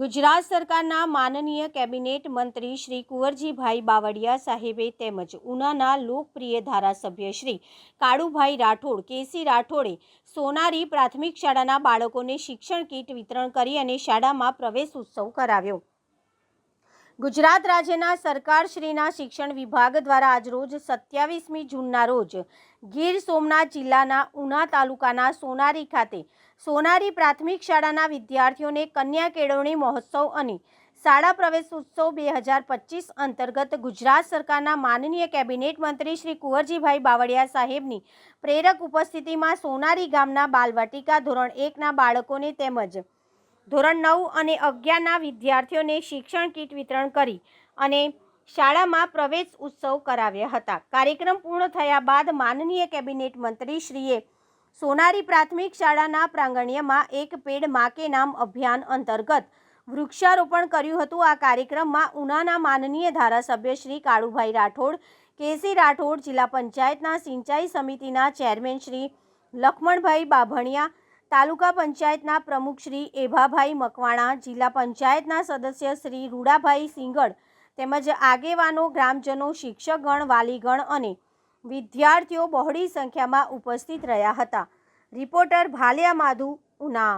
ગુજરાત સરકારના માનનીય કેબિનેટ મંત્રી શ્રી કુંવરજીભાઈ બાવળિયા સાહેબે તેમજ ઉનાના લોકપ્રિય ધારાસભ્ય શ્રી કાળુભાઈ રાઠોડ, કેસી રાઠોડે સોનારી પ્રાથમિક શાળાના બાળકોને શિક્ષણ કીટ વિતરણ કરી અને શાળામાં પ્રવેશ ઉત્સવ કરાવ્યો. ગુજરાત રાજ્યના સરકારશ્રીના શિક્ષણ વિભાગ દ્વારા આજરોજ સત્યાવીસમી જૂનના રોજ ગીર સોમનાથ જિલ્લાના ઉના તાલુકાના સોનારી ખાતે સોનારી પ્રાથમિક શાળાના વિદ્યાર્થીઓને કન્યા કેળવણી મહોત્સવ અને શાળા પ્રવેશ ઉત્સવ બે હજાર પચીસ અંતર્ગત ગુજરાત સરકારના માનનીય કેબિનેટ મંત્રી શ્રી કુંવરજીભાઈ બાવળિયા સાહેબની પ્રેરક ઉપસ્થિતિમાં સોનારી ગામના બાલવાટિકા ધોરણ એકના બાળકોને તેમજ ધોરણ નવ અને અગિયારના વિદ્યાર્થીઓને શિક્ષણ કીટ વિતરણ કરી અને શાળામાં પ્રવેશ ઉત્સવ કરાવ્યા હતા. કાર્યક્રમ પૂર્ણ થયા બાદ માનનીય કેબિનેટ મંત્રીશ્રીએ સોનારી પ્રાથમિક શાળાના પ્રાંગણ્યમાં એક પેડ માકે નામ અભિયાન અંતર્ગત વૃક્ષારોપણ કર્યું હતું. આ કાર્યક્રમમાં ઉનાના માનનીય ધારાસભ્ય શ્રી કાળુભાઈ રાઠોડ, કેસી રાઠોડ, જિલ્લા પંચાયતના સિંચાઈ સમિતિના ચેરમેન શ્રી લખમણભાઈ બાભણિયા તાલુકા પંચાયતના પ્રમુખ શ્રી એભાભાઈ મકવાણા, જિલ્લા પંચાયતના સદસ્ય શ્રી રૂડાભાઈ સિંગડ તેમજ આગેવાનો, ગ્રામજનો, શિક્ષકગણ, વાલીગણ અને વિદ્યાર્થીઓ બહોળી સંખ્યામાં ઉપસ્થિત રહ્યા હતા. રિપોર્ટર ભાલિયા માધુ, ઉના